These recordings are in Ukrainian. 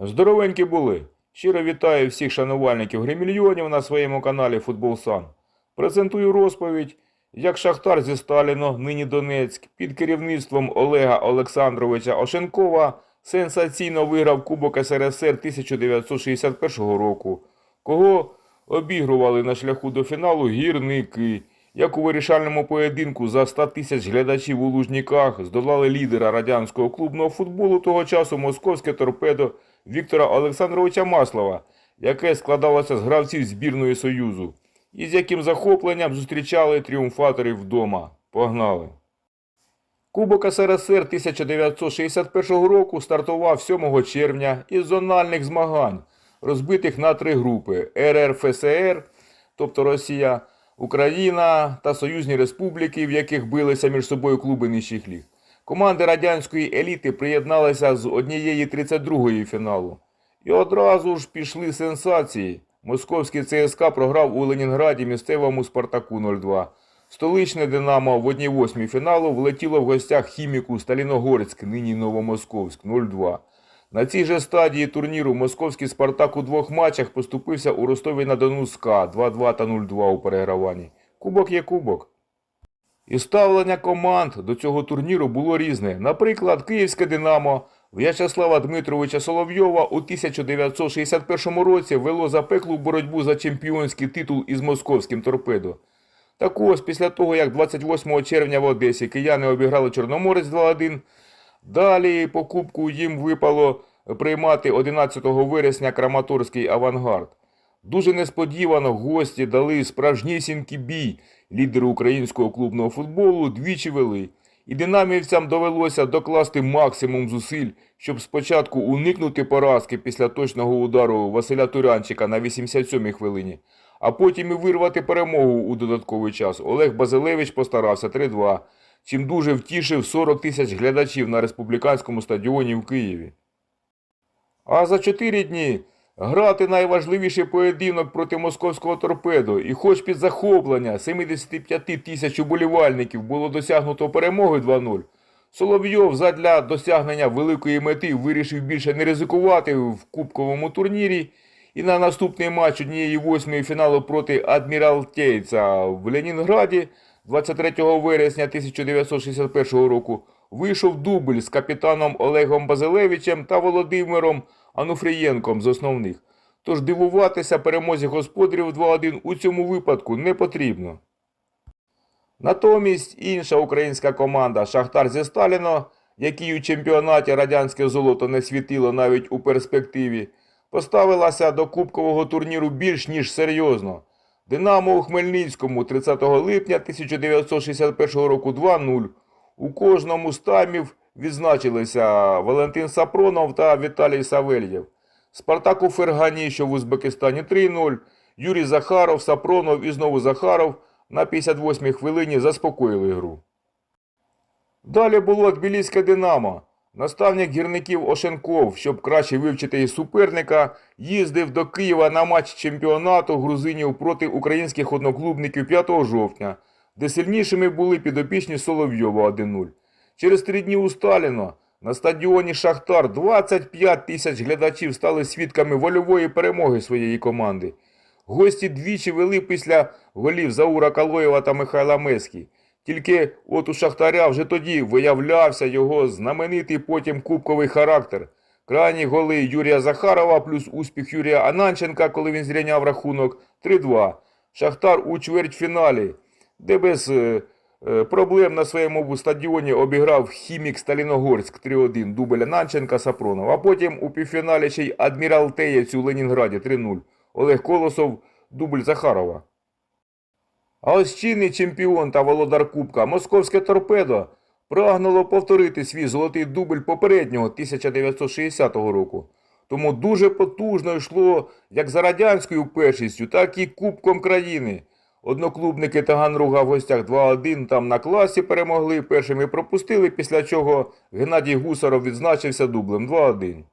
Здоровенькі були. Щиро вітаю всіх шанувальників гримільйонів на своєму каналі Футбол Сан. Презентую розповідь, як Шахтар зі Сталіно, нині Донецьк, під керівництвом Олега Олександровича Ошенкова сенсаційно виграв Кубок СРСР 1961 року, кого обігрували на шляху до фіналу гірники, як у вирішальному поєдинку за 100 тисяч глядачів у Лужніках здолали лідера радянського клубного футболу того часу московське торпедо Віктора Олександровича Маслова, яке складалося з гравців збірної Союзу, і з яким захопленням зустрічали тріумфаторів вдома. Погнали! Кубок СРСР 1961 року стартував 7 червня із зональних змагань, розбитих на три групи РРФСР, тобто Росія, Україна та Союзні Республіки, в яких билися між собою клуби нижчих ліг. Команди радянської еліти приєдналися з однієї 32-ї фіналу. І одразу ж пішли сенсації. Московський ЦСКА програв у Ленінграді місцевому Спартаку 0-2. Столичне Динамо в 1-8 фіналу влетіло в гостях хіміку Сталіногорськ, нині Новомосковськ 0-2. На цій же стадії турніру московський Спартак у двох матчах поступився у Ростові на Дону СКА 2-2 та 0-2 у переграванні. Кубок є кубок. І ставлення команд до цього турніру було різне. Наприклад, Київське Динамо В'ячеслава Дмитровича Соловйова у 1961 році вело запеклу боротьбу за чемпіонський титул із московським торпедо. Так ось, після того, як 28 червня в Одесі кияни обіграли Чорноморець 2-1, далі по кубку їм випало приймати 11 вересня Краматорський авангард. Дуже несподівано гості дали справжнісінький бій. Лідери українського клубного футболу двічі вели. І динамівцям довелося докласти максимум зусиль, щоб спочатку уникнути поразки після точного удару Василя Турянчика на 87-й хвилині, а потім і вирвати перемогу у додатковий час. Олег Базилевич постарався 3-2, чим дуже втішив 40 тисяч глядачів на республіканському стадіоні в Києві. А за чотири дні грати найважливіший поєдинок проти московського торпедо, і хоч під захоплення 75 тисяч уболівальників було досягнуто перемоги 2-0, Соловйов задля досягнення великої мети вирішив більше не ризикувати в кубковому турнірі і на наступний матч однієї восьмої фіналу проти Адміралтейця в Ленінграді 23 вересня 1961 року вийшов дубль з капітаном Олегом Базилевичем та Володимиром Ануфрієнком з основних. Тож дивуватися перемозі господарів 2-1 у цьому випадку не потрібно. Натомість інша українська команда Шахтар зі Сталіно, якій у чемпіонаті радянське золото не світило навіть у перспективі, поставилася до кубкового турніру більш ніж серйозно. Динамо у Хмельницькому 30 липня 1961 року 2-0. У кожному з таймів відзначилися Валентин Сапронов та Віталій Савельєв. Спартак у Фергані, що в Узбекистані 3-0. Юрій Захаров, Сапронов і знову Захаров на 58-й хвилині заспокоїли гру. Далі було Тбіліське Динамо. Наставник гірників Ошенков, щоб краще вивчити і суперника, їздив до Києва на матч чемпіонату грузинів проти українських одноклубників 5 жовтня, де сильнішими були підопічні Соловйова 1-0. Через три дні у Сталіно на стадіоні Шахтар 25 тисяч глядачів стали свідками вольової перемоги своєї команди. Гості двічі вели після голів Заура Калоєва та Михайла Мескі. Тільки от у Шахтаря вже тоді виявлявся його знаменитий потім кубковий характер. Крайні голи Юрія Захарова плюс успіх Юрія Ананченка, коли він зрівняв рахунок 3-2. Шахтар у чвертьфіналі, де без е, проблем на своєму стадіоні обіграв хімік Сталіногорськ 3-1 дубль Ананченка Сапронов. А потім у півфіналі ще й Адміралтеєць у Ленінграді 3-0. Олег Колосов дубль Захарова. А ось чинний чемпіон та володар Кубка Московське торпедо прагнуло повторити свій золотий дубль попереднього 1960 року. Тому дуже потужно йшло як за радянською першістю, так і Кубком країни. Одноклубники Таганруга в гостях 2-1 там на класі перемогли, першими пропустили, після чого Геннадій Гусаров відзначився дублем 2-1.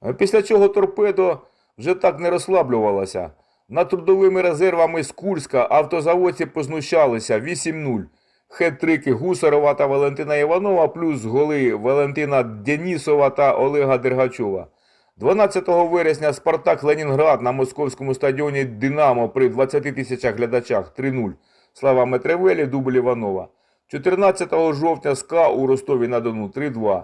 А Після чого торпедо вже так не розслаблювалося. Над трудовими резервами з Курська автозаводці познущалися 8-0. Хет-трики Гусарова та Валентина Іванова, плюс голи Валентина Денісова та Олега Дергачова. 12 вересня Спартак Ленінград на московському стадіоні Динамо при 20 тисячах глядачах 3-0. Слава Метревелі, дубль Іванова. 14 жовтня СКА у Ростові на Дону 3-2.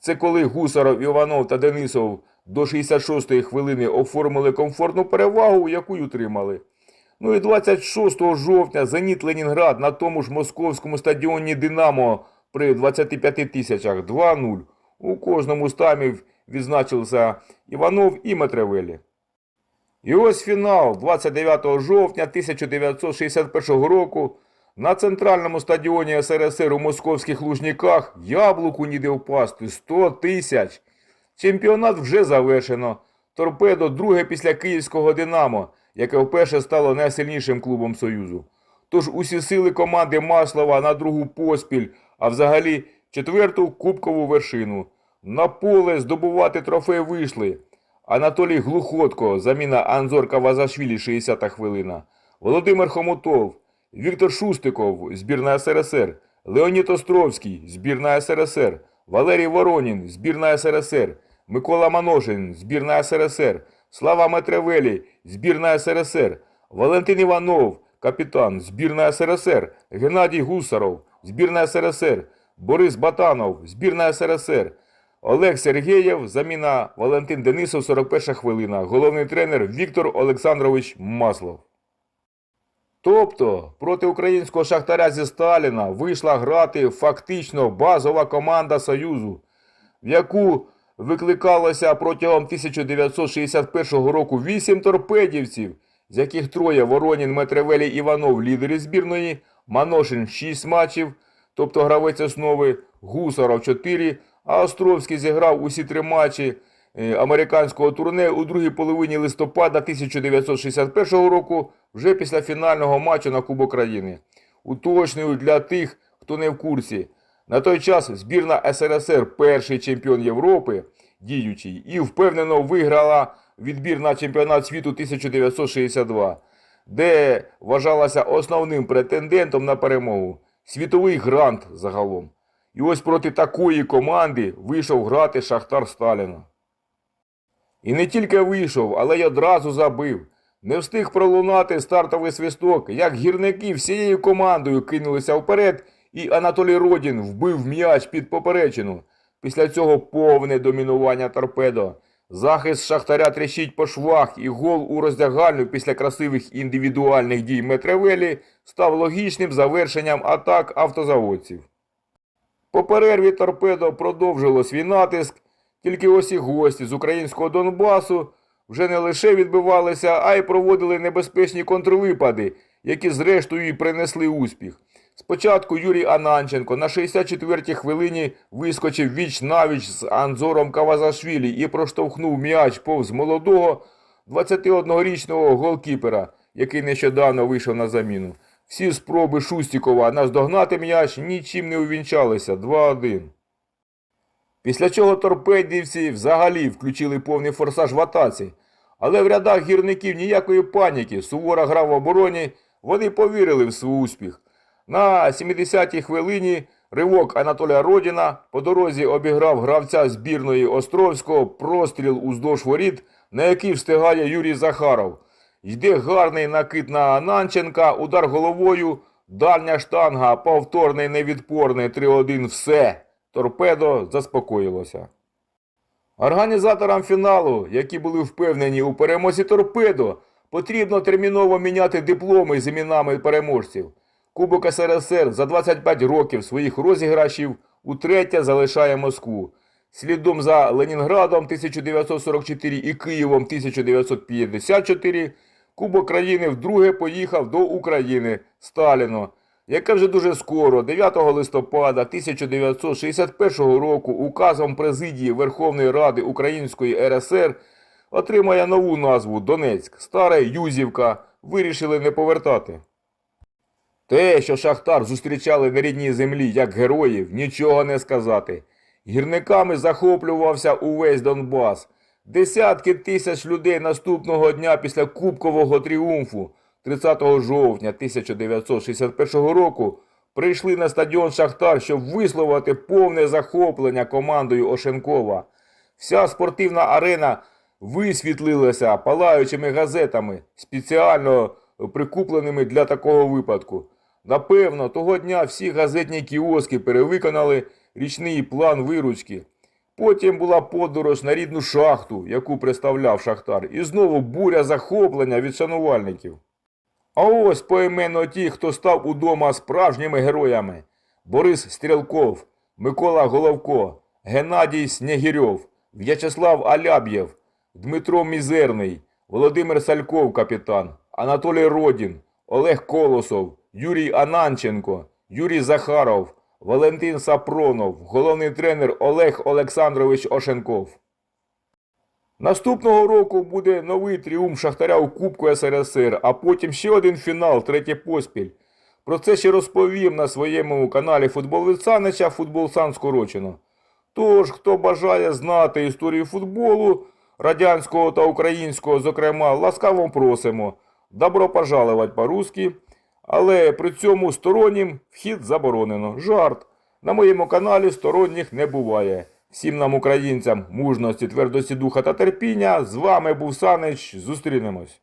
Це коли Гусаров, Іванов та Денисов до 66-ї хвилини оформили комфортну перевагу, яку й утримали. Ну і 26 жовтня Зеніт Ленінград на тому ж московському стадіоні Динамо при 25 тисячах 2-0. У кожному з таймів відзначився Іванов і Метревелі. І ось фінал 29 жовтня 1961 року на центральному стадіоні СРСР у московських Лужниках яблуку ніде впасти 100 тисяч. Чемпіонат вже завершено. Торпедо друге після київського Динамо, яке вперше стало найсильнішим клубом Союзу. Тож усі сили команди Маслова на другу поспіль, а взагалі четверту кубкову вершину. На поле здобувати трофей вийшли. Анатолій Глухотко, заміна Анзорка Вазашвілі, 60-та хвилина. Володимир Хомутов, Віктор Шустиков, збірна СРСР, Леонід Островський, збірна СРСР, Валерій Воронін, збірна СРСР, Микола Маношин, збірна СРСР, Слава Метревелі, збірна СРСР, Валентин Іванов, капітан, збірна СРСР, Геннадій Гусаров, збірна СРСР, Борис Батанов, збірна СРСР, Олег Сергєєв, заміна Валентин Денисов, 41 хвилина. Головний тренер Віктор Олександрович Маслов. Тобто проти українського шахтаря зі Сталіна вийшла грати фактично базова команда Союзу, в яку викликалося протягом 1961 року 8 торпедівців, з яких троє Воронін, Метревелі, Іванов лідери збірної, Маношин 6 матчів, тобто гравець основи, Гусаров 4, а Островський зіграв усі три матчі е, американського турне у другій половині листопада 1961 року, вже після фінального матчу на Кубок країни. Уточнюю для тих, хто не в курсі. На той час збірна СРСР, перший чемпіон Європи, діючий, і впевнено виграла відбір на чемпіонат світу 1962, де вважалася основним претендентом на перемогу. Світовий грант загалом. І ось проти такої команди вийшов грати Шахтар Сталіна. І не тільки вийшов, але й одразу забив. Не встиг пролунати стартовий свисток, як гірники всією командою кинулися вперед, і Анатолій Родін вбив м'яч під поперечину. Після цього повне домінування торпедо. Захист Шахтаря тріщить по швах, і гол у роздягальню після красивих індивідуальних дій Метревелі став логічним завершенням атак автозаводців. По перерві торпедо продовжило свій натиск, тільки ось і гості з українського Донбасу вже не лише відбивалися, а й проводили небезпечні контрвипади, які зрештою і принесли успіх. Спочатку Юрій Ананченко на 64-й хвилині вискочив віч навіч з Анзором Кавазашвілі і проштовхнув м'яч повз молодого 21-річного голкіпера, який нещодавно вийшов на заміну. Всі спроби Шустікова наздогнати м'яч нічим не увінчалися 2-1. Після чого торпедівці взагалі включили повний форсаж в атаці. Але в рядах гірників ніякої паніки, сувора гра в обороні, вони повірили в свій успіх. На 70-й хвилині ривок Анатолія Родіна по дорозі обіграв гравця збірної Островського простріл уздовж воріт, на який встигає Юрій Захаров. Йде гарний накид на Ананченка, удар головою, дальня штанга, повторний невідпорний 3-1 все. Торпедо заспокоїлося. Організаторам фіналу, які були впевнені у перемозі торпедо, потрібно терміново міняти дипломи з іменами переможців. Кубок СРСР за 25 років своїх розіграшів утретє залишає Москву. Слідом за Ленінградом 1944 і Києвом 1954 Кубок країни вдруге поїхав до України Сталіно, яке вже дуже скоро, 9 листопада 1961 року, указом президії Верховної Ради Української РСР отримає нову назву Донецьк, Старе Юзівка, вирішили не повертати. Те, що Шахтар зустрічали на рідній землі як героїв, нічого не сказати. Гірниками захоплювався увесь Донбас. Десятки тисяч людей наступного дня після Кубкового тріумфу 30 жовтня 1961 року прийшли на стадіон Шахтар, щоб висловити повне захоплення командою Ошенкова. Вся спортивна арена висвітлилася палаючими газетами, спеціально прикупленими для такого випадку. Напевно, того дня всі газетні кіоски перевиконали річний план виручки. Потім була подорож на рідну шахту, яку представляв Шахтар, і знову буря захоплення від шанувальників. А ось поіменно ті, хто став удома справжніми героями: Борис Стрілков, Микола Головко, Геннадій Снегірьов, В'ячеслав Аляб'єв, Дмитро Мізерний, Володимир Сальков, капітан, Анатолій Родін, Олег Колосов, Юрій Ананченко, Юрій Захаров, Валентин Сапронов, головний тренер Олег Олександрович Ошенков. Наступного року буде новий тріумф Шахтаря у Кубку СРСР, а потім ще один фінал, третій поспіль. Про це ще розповім на своєму каналі Футбол від Футбол Сан скорочено. Тож, хто бажає знати історію футболу, радянського та українського, зокрема, ласкаво просимо. Добро пожаловать по-русски. Але при цьому стороннім вхід заборонено. Жарт. На моєму каналі сторонніх не буває. Всім нам, українцям, мужності, твердості духа та терпіння. З вами був Санич. Зустрінемось.